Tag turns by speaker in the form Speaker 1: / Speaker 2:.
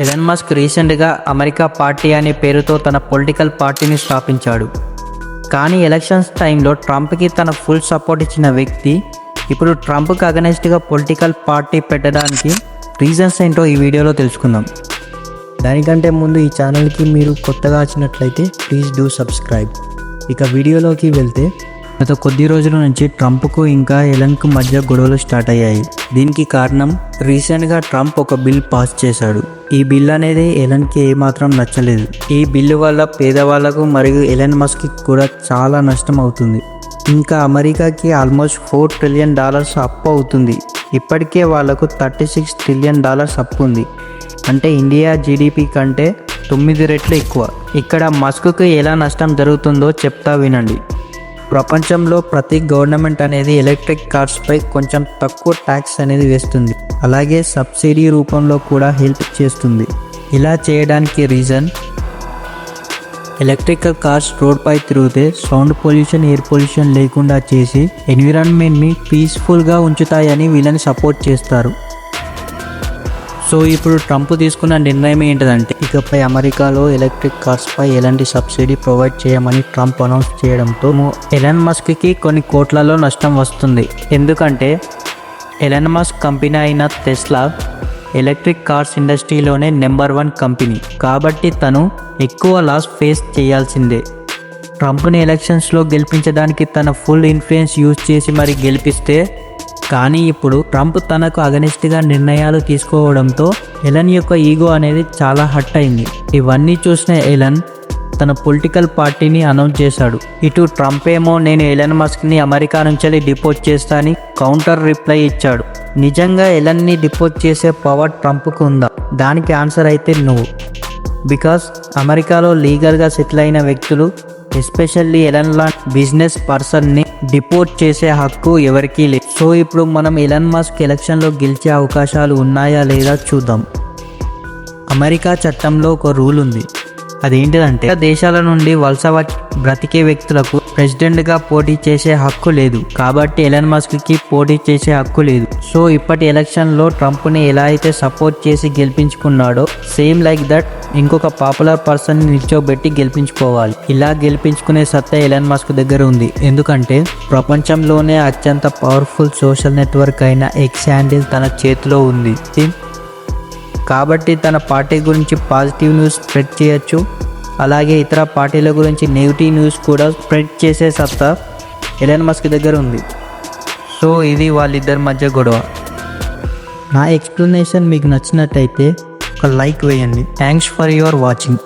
Speaker 1: Elon Musk రీసెంట్గా America party అనే పేరుతో తన పొలిటికల్ పార్టీని స్థాపించాడు. కానీ ఎలక్షన్స్ టైంలో ట్రంప్కి తన ఫుల్ సపోర్ట్ ఇచ్చిన వ్యక్తి ఇప్పుడు ట్రంప్కి అగనెస్ట్గా పొలిటికల్ పార్టీ పెట్టడానికి రీజన్స్ ఏంటో ఈ వీడియోలో తెలుసుకుందాం.
Speaker 2: దానికంటే ముందు ఈ ఛానల్కి మీరు కొత్తగా వచ్చినట్లయితే ప్లీజ్ డూ సబ్స్క్రైబ్ ఇక వీడియోలోకి వెళ్తే
Speaker 1: గత కొద్ది రోజుల నుంచి ట్రంప్కు ఇంకా ఎలన్కు మధ్య గొడవలు స్టార్ట్ అయ్యాయి. దీనికి కారణం రీసెంట్గా ట్రంప్ ఒక బిల్ పాస్ చేశాడు. ఈ బిల్ అనేది ఎలన్కి ఏమాత్రం నచ్చలేదు. ఈ బిల్లు వల్ల పేదవాళ్ళకు మరియు ఎలన్ మస్క్కి కూడా చాలా నష్టం అవుతుంది. ఇంకా అమెరికాకి ఆల్మోస్ట్ ఫోర్ ట్రిలియన్ డాలర్స్ అప్పు అవుతుంది. ఇప్పటికే వాళ్ళకు థర్టీ సిక్స్ ట్రిలియన్ డాలర్స్ అప్పు ఉంది. అంటే ఇండియా జీడిపి కంటే తొమ్మిది రెట్లు ఎక్కువ. ఇక్కడ మస్క్కు ఎలా నష్టం జరుగుతుందో చెప్తా వినండి. ప్రపంచంలో ప్రతి గవర్నమెంట్ అనేది ఎలక్ట్రిక్ కార్స్పై కొంచెం తక్కువ ట్యాక్స్ అనేది వేస్తుంది. అలాగే సబ్సిడీ రూపంలో కూడా హెల్ప్ చేస్తుంది. ఇలా చేయడానికి రీజన్? ఎలక్ట్రికల్ కార్స్ రోడ్పై తిరిగితే సౌండ్ పొల్యూషన్ ఎయిర్ పొల్యూషన్ లేకుండా చేసి ఎన్విరాన్మెంట్ని పీస్ఫుల్గా ఉంచుతాయని వీళ్ళని సపోర్ట్ చేస్తారు. సో ఇప్పుడు ట్రంప్ తీసుకున్న నిర్ణయం ఏంటంటే ఇకపై అమెరికాలో ఎలక్ట్రిక్ కార్స్పై ఎలాంటి సబ్సిడీ ప్రొవైడ్ చేయమని ట్రంప్ అనౌన్స్ చేయడంతో ము- ఎలన్ మస్క్కి కొన్ని కోట్లలో నష్టం వస్తుంది. ఎందుకంటే ఎలన్ మస్క్ కంపెనీ అయిన టెస్లా ఎలక్ట్రిక్ కార్స్ ఇండస్ట్రీలోనే నెంబర్ వన్ కంపెనీ. కాబట్టి తను ఎక్కువ లాస్ ఫేస్ చేయాల్సిందే. ట్రంప్ని ఎలక్షన్స్లో గెలిపించడానికి తన ఫుల్ ఇన్ఫ్లుయెన్స్ యూజ్ చేసి మరి గెలిపిస్తే కానీ ఇప్పుడు ట్రంప్ తనకు అగనిస్ట్గా నిర్ణయాలు తీసుకోవడంతో ఎలన్ యొక్క ఈగో అనేది చాలా హట్ అయింది. ఇవన్నీ చూసిన ఎలన్ తన పొలిటికల్ పార్టీని అనౌన్స్ చేశాడు. ఇటు ట్రంప్ ఏమో నేను ఎలన్ మస్క్ని అమెరికా నుంచి డిపోజ్ చేస్తా అని కౌంటర్ రిప్లై ఇచ్చాడు. నిజంగా ఎలన్ని డిపోజ్ చేసే పవర్ ట్రంప్కు ఉందా? దానికి ఆన్సర్ అయితే నువ్వు. బికాస్ అమెరికాలో లీగల్గా సెటిల్ అయిన వ్యక్తులు ఎస్పెషల్లీ ఎలన్ లాంటి బిజినెస్ పర్సన్ని డిపోర్ట్ చేసే హక్కు ఎవరికీ లేదు. సో ఇప్పుడు మనం ఎలన్ మాస్క్ ఎలక్షన్లో గెలిచే అవకాశాలు ఉన్నాయా లేదా చూద్దాం. అమెరికా చట్టంలో ఒక రూల్ ఉంది. అదేంటిదంటే దేశాల నుండి వలస వచ్చి బ్రతికే వ్యక్తులకు ప్రెసిడెంట్గా పోటీ చేసే హక్కు లేదు. కాబట్టి ఎలన్ మస్క్కి పోటీ చేసే హక్కు లేదు. సో ఇప్పటి ఎలక్షన్లో ట్రంప్ని ఎలా అయితే సపోర్ట్ చేసి గెలిపించుకున్నాడో సేమ్ లైక్ దట్ ఇంకొక పాపులర్ పర్సన్ నిల్చోబెట్టి గెలిపించుకోవాలి. ఇలా గెలిపించుకునే సత్తా ఎలన్ మస్క్ దగ్గర ఉంది. ఎందుకంటే ప్రపంచంలోనే అత్యంత పవర్ఫుల్ సోషల్ నెట్వర్క్ అయిన ఎక్స్ హ్యాండిల్ తన చేతిలో ఉంది. కాబట్టి తన పార్టీ గురించి పాజిటివ్ న్యూస్ స్ప్రెడ్ చేయొచ్చు. అలాగే ఇతర పార్టీల గురించి నెగిటివ్ న్యూస్ కూడా స్ప్రెడ్ చేసే సత్తా ఎలన్ మస్క్ దగ్గర ఉంది. సో ఇది వాళ్ళిద్దరి మధ్య గొడవ. నా ఎక్స్ప్లెనేషన్ మీకు నచ్చినట్టయితే ఒక లైక్ వేయండి. Thanks for your watching.